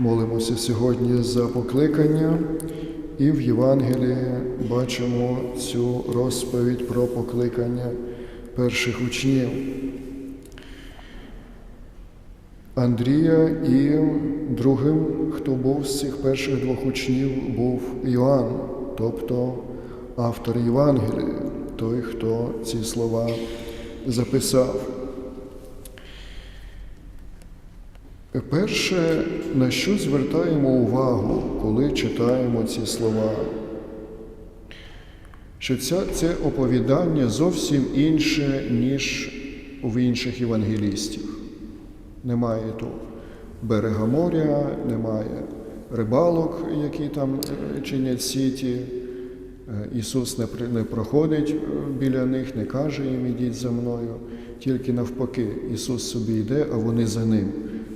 Молимося сьогодні за покликання, і в Євангелії бачимо цю розповідь про покликання перших учнів. Андрія і другим, хто був з цих перших двох учнів, був Йоанн, тобто автор Євангелія, той, хто ці слова записав. Перше, на що звертаємо увагу, коли читаємо ці слова, що ця, це оповідання зовсім інше, ніж у інших євангелістів. Немає тут берега моря, немає рибалок, які там е, чинять сіті. Е, Ісус не, не проходить е, біля них, не каже їм ідіть за мною, тільки навпаки, Ісус собі йде, а вони за ним.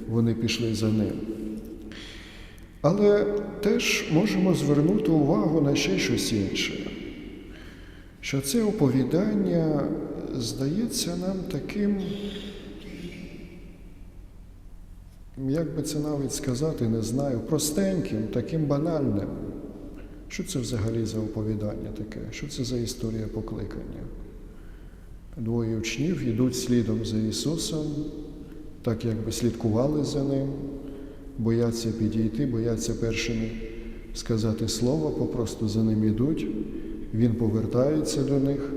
Вони пішли за ним. Але теж можемо звернути увагу на ще щось інше, що це оповідання здається нам таким, як би це навіть сказати, не знаю, простеньким, таким банальним. Що це взагалі за оповідання таке? Що це за історія покликання? Двоє учнів йдуть слідом за Ісусом, так якби слідкували за ним, бояться підійти, бояться першими сказати слово, попросту за ним ідуть. Він повертається до них,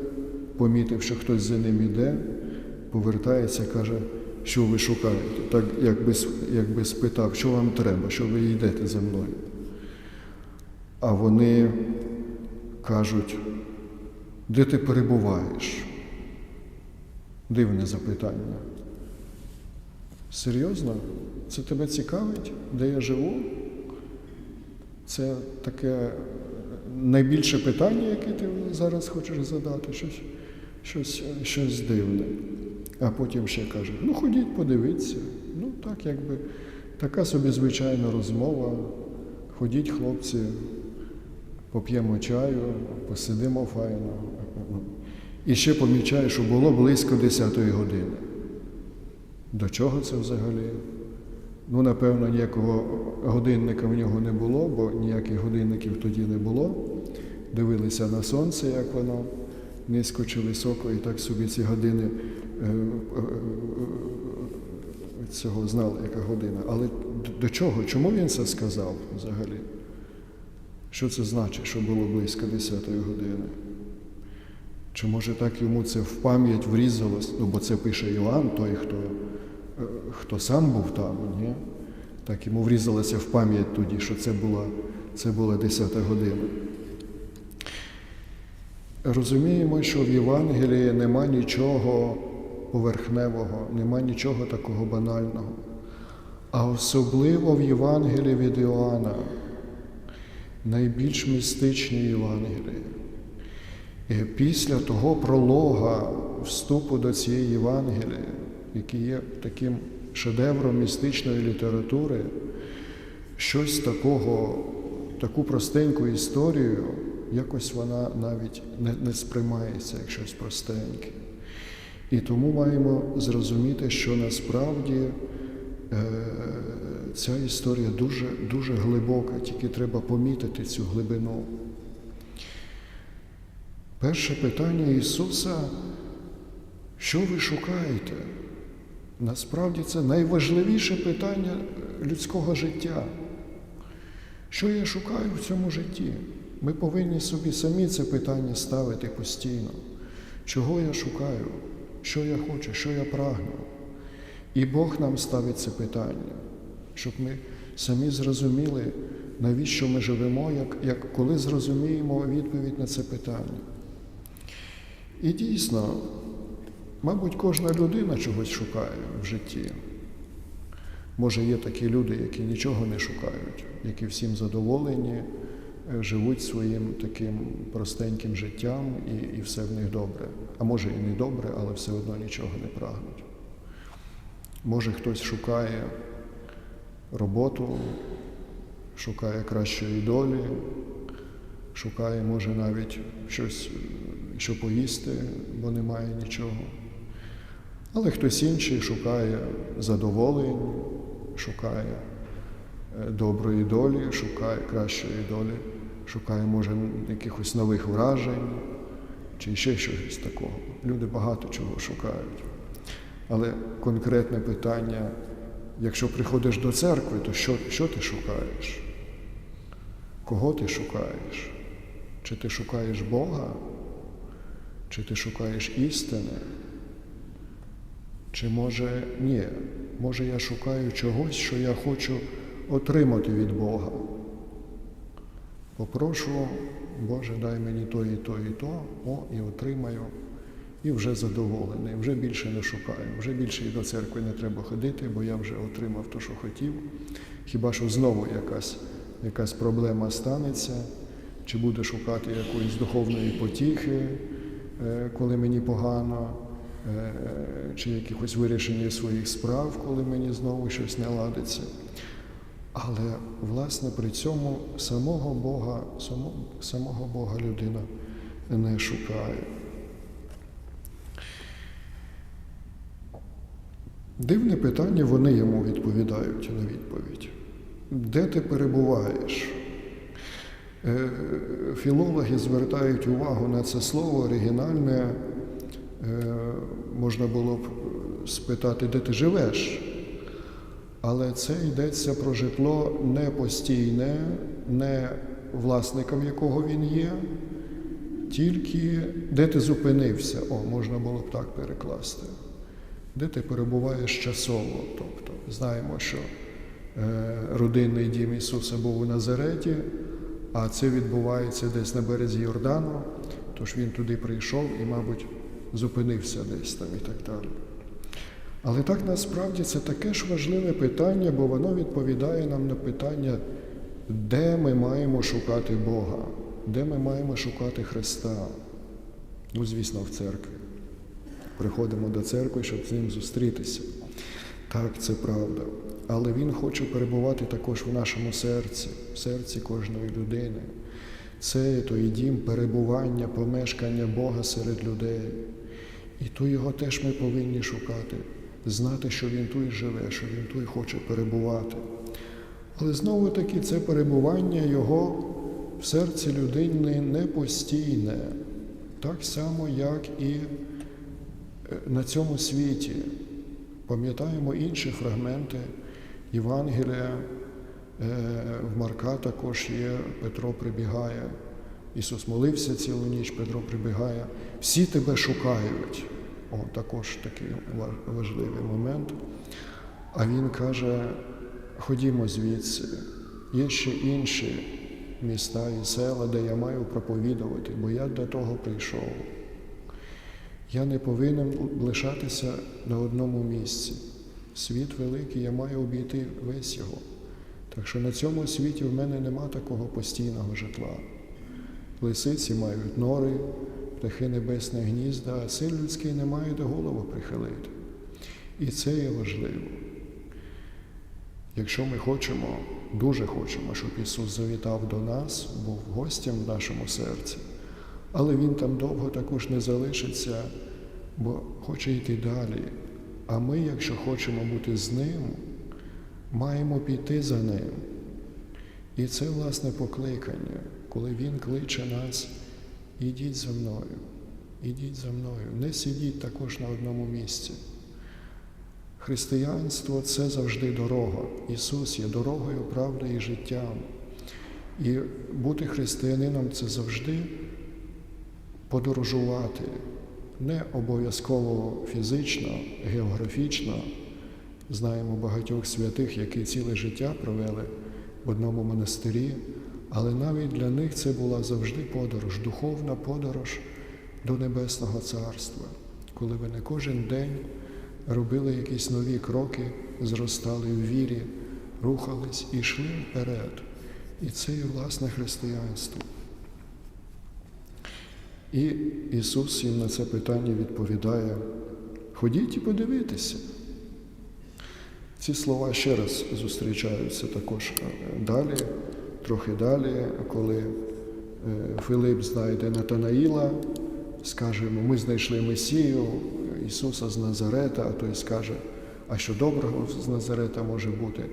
помітив, що хтось за ним іде, повертається, каже, що ви шукаєте. Так якби, якби спитав, що вам треба, що ви йдете за мною. А вони кажуть, де ти перебуваєш? Дивне запитання. Серйозно? Це тебе цікавить, де я живу? Це таке найбільше питання, яке ти зараз хочеш задати, щось, щось, щось дивне. А потім ще каже: ну ходіть, подивіться. Ну, так, якби така собі звичайна розмова. Ходіть, хлопці, поп'ємо чаю, посидимо файно. І ще помічаю, що було близько 10-ї години. До чого це взагалі? Ну, напевно, ніякого годинника в нього не було, бо ніяких годинників тоді не було. Дивилися на сонце, як воно низько чи високо, і так собі ці години е, е, е, цього знали, яка година. Але до чого? Чому він це сказав взагалі? Що це значить, що було близько 10-ї години? Чи може так йому це в пам'ять врізалось? Ну, бо це пише Іоанн, той, хто, хто сам був там, ні? Так йому врізалося в пам'ять тоді, що це була, це була 10 година. Розуміємо, що в Євангелії нема нічого поверхневого, нема нічого такого банального. А особливо в Євангелії від Іоанна, найбільш містичні Євангелії. І після того пролога вступу до цієї Євангелії, який є таким шедевром містичної літератури, щось такого, таку простеньку історію, якось вона навіть не, не сприймається як щось простеньке. І тому маємо зрозуміти, що насправді е, ця історія дуже, дуже глибока, тільки треба помітити цю глибину. Перше питання Ісуса, що ви шукаєте? Насправді це найважливіше питання людського життя. Що я шукаю в цьому житті? Ми повинні собі самі це питання ставити постійно. Чого я шукаю? Що я хочу, що я прагну? І Бог нам ставить це питання, щоб ми самі зрозуміли, навіщо ми живемо, як, як коли зрозуміємо відповідь на це питання. І дійсно, мабуть, кожна людина чогось шукає в житті. Може, є такі люди, які нічого не шукають, які всім задоволені, е, живуть своїм таким простеньким життям і, і все в них добре. А може і не добре, але все одно нічого не прагнуть. Може, хтось шукає роботу, шукає кращої долі, шукає, може, навіть щось, що поїсти, бо немає нічого. Але хтось інший шукає задоволень, шукає е, доброї долі, шукає кращої долі, шукає, може, якихось нових вражень чи ще щось такого. Люди багато чого шукають. Але конкретне питання, якщо приходиш до церкви, то що, що ти шукаєш? Кого ти шукаєш? Чи ти шукаєш Бога? Чи ти шукаєш істини? Чи може ні? Може я шукаю чогось, що я хочу отримати від Бога? Попрошу, Боже, дай мені то і то, і то, о, і отримаю, і вже задоволений, вже більше не шукаю, вже більше і до церкви не треба ходити, бо я вже отримав те, що хотів. Хіба що знову якась, якась проблема станеться, чи буду шукати якоїсь духовної потіхи, е, коли мені погано, чи якихось вирішення своїх справ, коли мені знову щось не ладиться. Але власне при цьому самого Бога, самого Бога людина не шукає. Дивне питання, вони йому відповідають на відповідь. Де ти перебуваєш? Е, Філологи звертають увагу на це слово оригінальне. Е, Можна було б спитати, де ти живеш? Але це йдеться про житло не постійне, не власником якого він є, тільки де ти зупинився. О, можна було б так перекласти. Де ти перебуваєш часово. Тобто знаємо, що е, родинний дім Ісуса був у Назареті, а це відбувається десь на березі Йордану, тож він туди прийшов і, мабуть, зупинився десь там і так далі. Але так насправді це таке ж важливе питання, бо воно відповідає нам на питання, де ми маємо шукати Бога, де ми маємо шукати Христа. Ну, звісно, в церкві. Приходимо до церкви, щоб з ним зустрітися. Так, це правда. Але Він хоче перебувати також в нашому серці, в серці кожної людини. Це той дім перебування, помешкання Бога серед людей. І ту його теж ми повинні шукати, знати, що він тут живе, що він тут хоче перебувати. Але знову таки це перебування його в серці людини не постійне, так само, як і е, на цьому світі. Пам'ятаємо інші фрагменти Євангелія. Е, В Марка також є, Петро прибігає. Ісус молився цілу ніч, Петро прибігає. Всі тебе шукають. О, також такий важливий момент. А він каже: ходімо звідси, є ще інші міста і села, де я маю проповідувати, бо я до того прийшов. Я не повинен лишатися на одному місці. Світ великий, я маю обійти весь його. Так що на цьому світі в мене нема такого постійного житла. Лисиці мають нори, птахи небесне гнізда, а син людський не має де голову прихилити. І це є важливо. Якщо ми хочемо, дуже хочемо, щоб Ісус завітав до нас, був гостем в нашому серці, але Він там довго також не залишиться, бо хоче йти далі. А ми, якщо хочемо бути з Ним, маємо піти за Ним. І це власне покликання, коли Він кличе нас, ідіть за мною, ідіть за мною, не сидіть також на одному місці. Християнство це завжди дорога. Ісус є дорогою, правдою і життям. І бути християнином це завжди подорожувати, не обов'язково фізично, географічно. Знаємо багатьох святих, які ціле життя провели в одному монастирі, але навіть для них це була завжди подорож, духовна подорож до Небесного Царства, коли вони кожен день робили якісь нові кроки, зростали в вірі, рухались і йшли вперед. І це є власне християнство. І Ісус їм на це питання відповідає: ходіть і подивитися. Ці слова ще раз зустрічаються також далі, трохи далі, коли Филип знайде Натанаїла, скажемо, ми знайшли Месію, Ісуса з Назарета, а той скаже, а що доброго з Назарета може бути?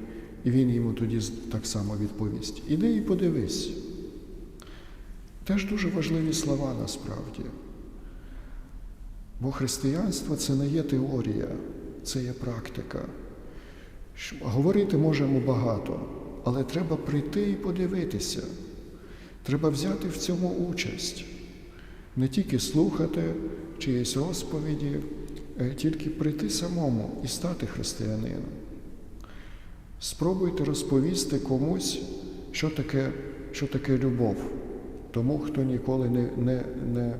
І він йому тоді так само відповість: Іди і подивись. Теж дуже важливі слова насправді. Бо християнство це не є теорія, це є практика. Говорити можемо багато, але треба прийти і подивитися. Треба взяти в цьому участь. Не тільки слухати чиїсь розповіді, е, тільки прийти самому і стати християнином. Спробуйте розповісти комусь, що таке, що таке любов, тому, хто ніколи не, не, не,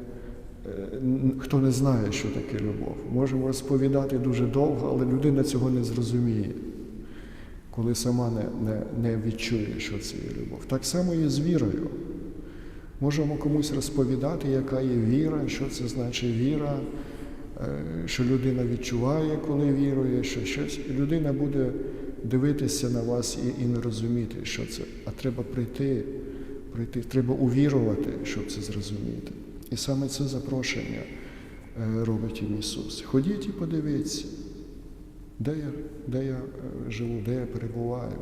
е, хто не знає, що таке любов. Можемо розповідати дуже довго, але людина цього не зрозуміє, коли сама не, не, не відчує, що це є любов. Так само і з вірою. Можемо комусь розповідати, яка є віра, що це значить віра, е, що людина відчуває, коли вірує, що щось. Людина буде дивитися на вас і, і не розуміти, що це. А треба прийти, прийти, треба увірувати, щоб це зрозуміти. І саме це запрошення е, робить їм Ісус. Ходіть і подивіться, де я, де я е, живу, де я перебуваю.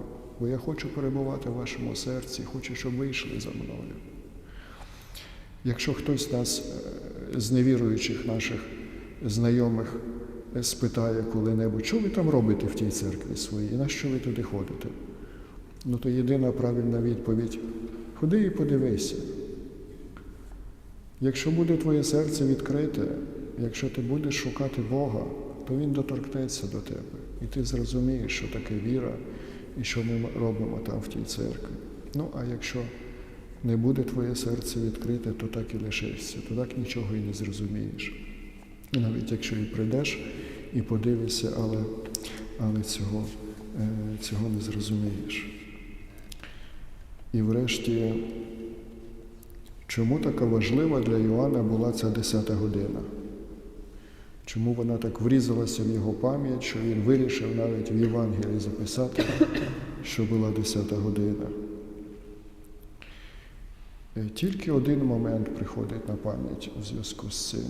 Бо я хочу перебувати в вашому серці, хочу, щоб ви йшли за мною. Якщо хтось нас е, з невіруючих наших знайомих е, спитає коли-небудь, що ви там робите в тій церкві своїй, і на що ви туди ходите? Ну то єдина правильна відповідь ходи і подивися. Якщо буде твоє серце відкрите, якщо ти будеш шукати Бога, то Він доторкнеться до тебе. І ти зрозумієш, що таке віра і що ми робимо там в тій церкві. Ну, а якщо не буде твоє серце відкрите, то так і лишишся, то так нічого і не зрозумієш. Навіть якщо і прийдеш і подивишся, але, але цього, е, цього не зрозумієш. І врешті, чому така важлива для Йоанна була ця десята година? Чому вона так врізалася в його пам'ять, що він вирішив навіть в Євангелії записати, що була десята година? Е, Тільки один момент приходить на пам'ять у зв'язку з цим.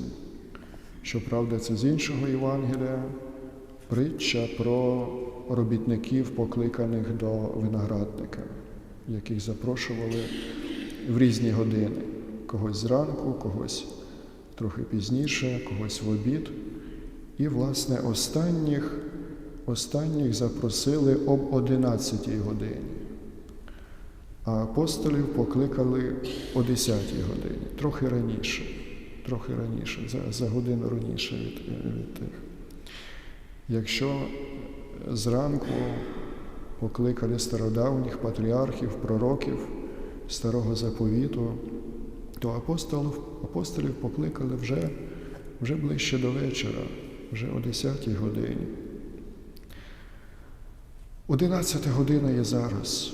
Щоправда, це з іншого Євангелія, притча про робітників, покликаних до виноградника, яких запрошували в різні години. Когось зранку, когось трохи пізніше, когось в обід. І, власне, останніх, останніх запросили об 11 годині. А апостолів покликали о 10 годині, трохи раніше, трохи раніше, за, за годину раніше від, від тих. Якщо зранку покликали стародавніх патріархів, пророків старого заповіту, то апостолів, апостолів покликали вже, вже ближче до вечора, вже о 10 годині. 11 година є зараз.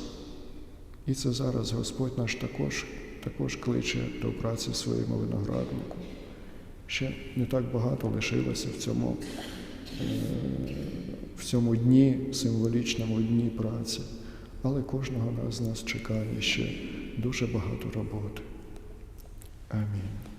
І це зараз Господь наш також, також кличе до праці своєму винограднику. Ще не так багато лишилося в цьому, е, в цьому дні, символічному дні праці, але кожного з нас чекає ще дуже багато роботи. Амінь.